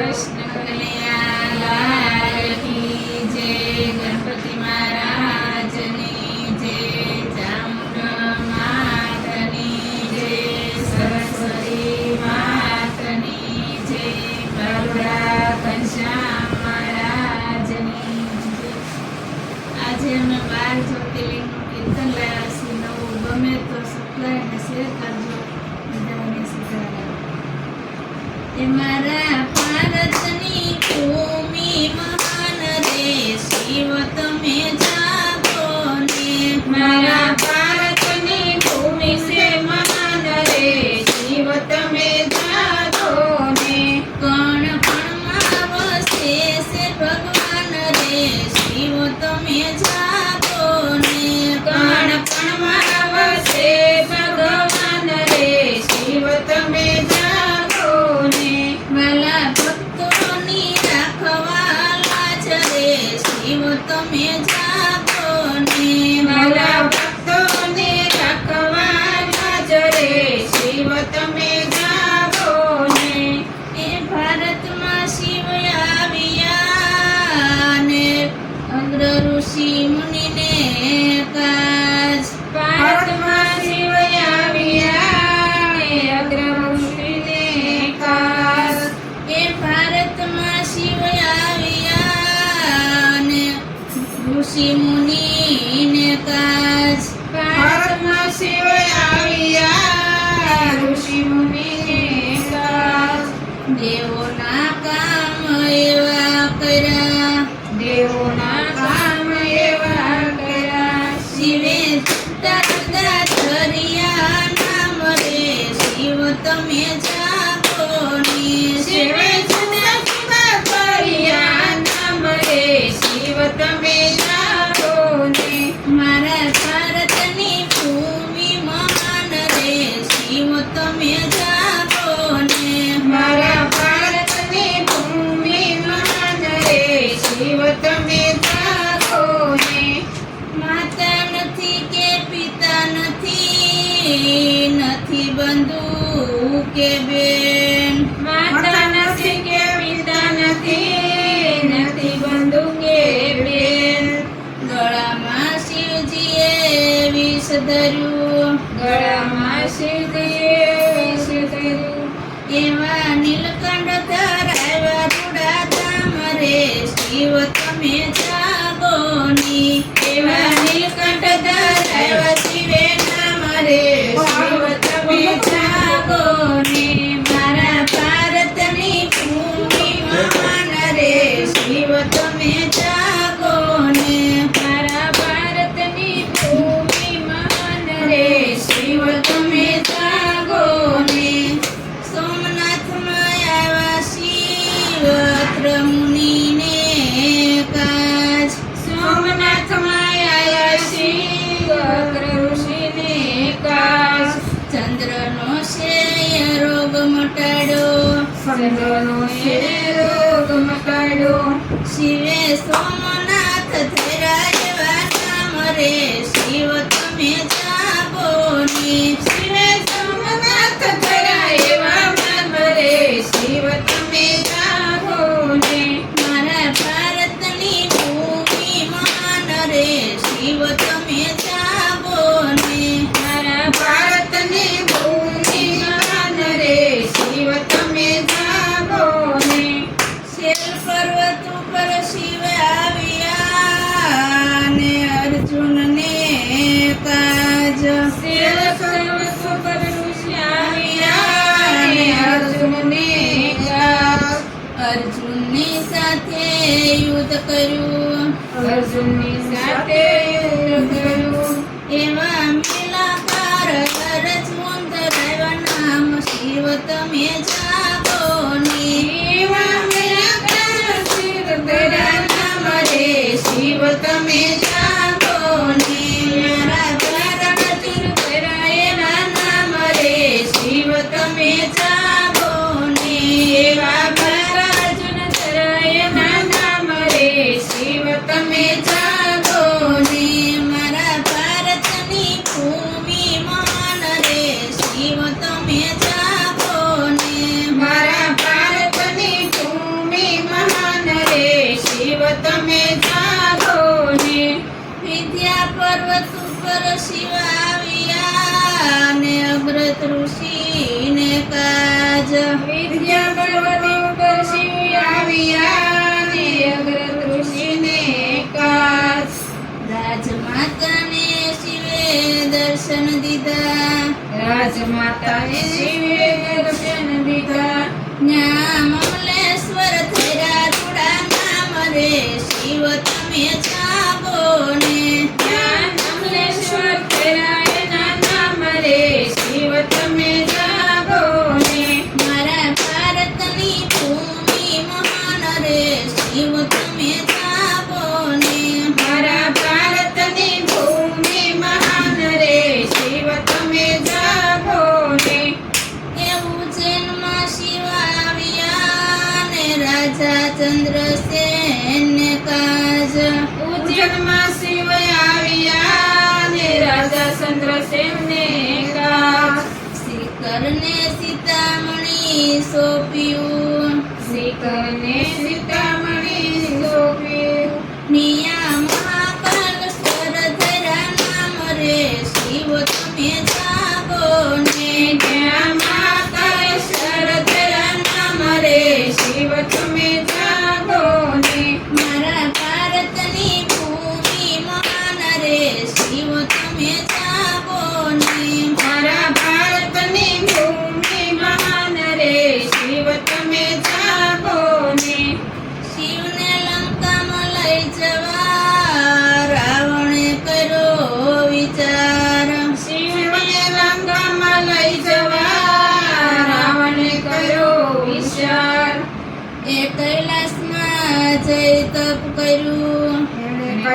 કૃષ્ણ કલ્યાણ 的面 ઋષિ મુનિને કાજ. ભારતમાં સિવાય આવ્યા. ઋષિ મુનિને કાજ. દેવો തരൂ. મટાડો સંતોનો શિરે શિવે સોમનાથ થેરા જેવા શિવ તમે જાગો નીચ કર્યું. અર્જુનની એવા મેલા પાર રચમુંદ નામ શિવ તમે જા શિવાવ્યા ને અમૃત ઋષિને કાજ. વિદ્યા ભગવતી ઉપર શિવ્યાવ્યા ને અમૃત ઋષિને કાજ. રાજમાતાને શિવે દર્શન દીધા. રાજમાતાને શિવે દર્શન દીધા. ન્યા મમલેશ્વર થયા થોડા નામ રે. શિવ તમે જાગો ને Shiva Tamil. શિખરને સીતામણી સોંપ્યું. શિખરને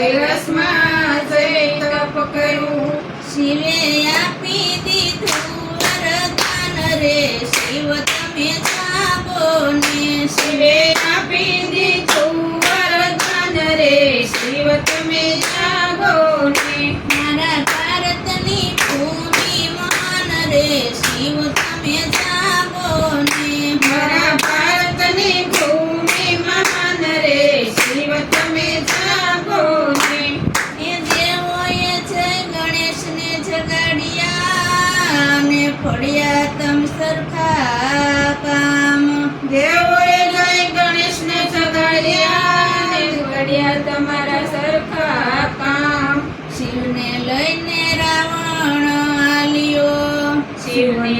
કૈલાસમાં જઈ તપ કર્યું શિવે આપી દીધું વરદાન રે. શિવ શિવે આપી દીધું વરદાન રે. શિવ તમે મારા ભારતની ભૂમિ મહાન રે. શિવ તમે જાગો see you.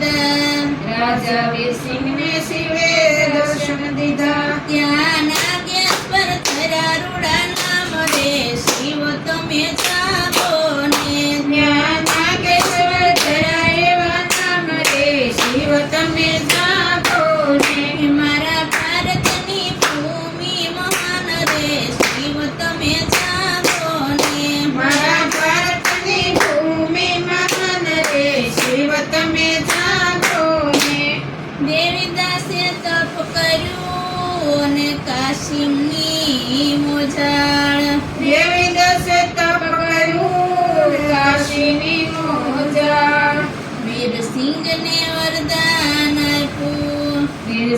செய்த ராஜாவே சிங்கம் સિંગને વરદાન આપો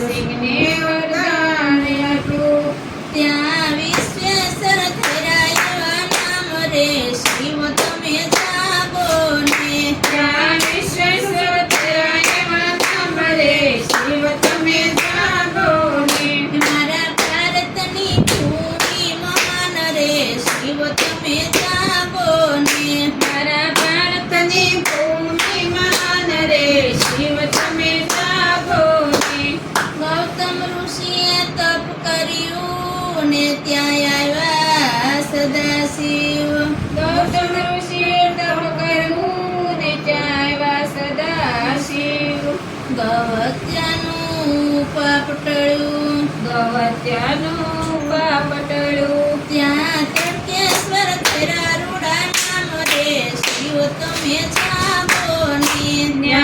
સિંગને વરદાન પટળું ગવત્યાનું પાપટળું ત્યાં તડકેશ્વર તેરા રૂડા નાનો રે તમે જાગો ને.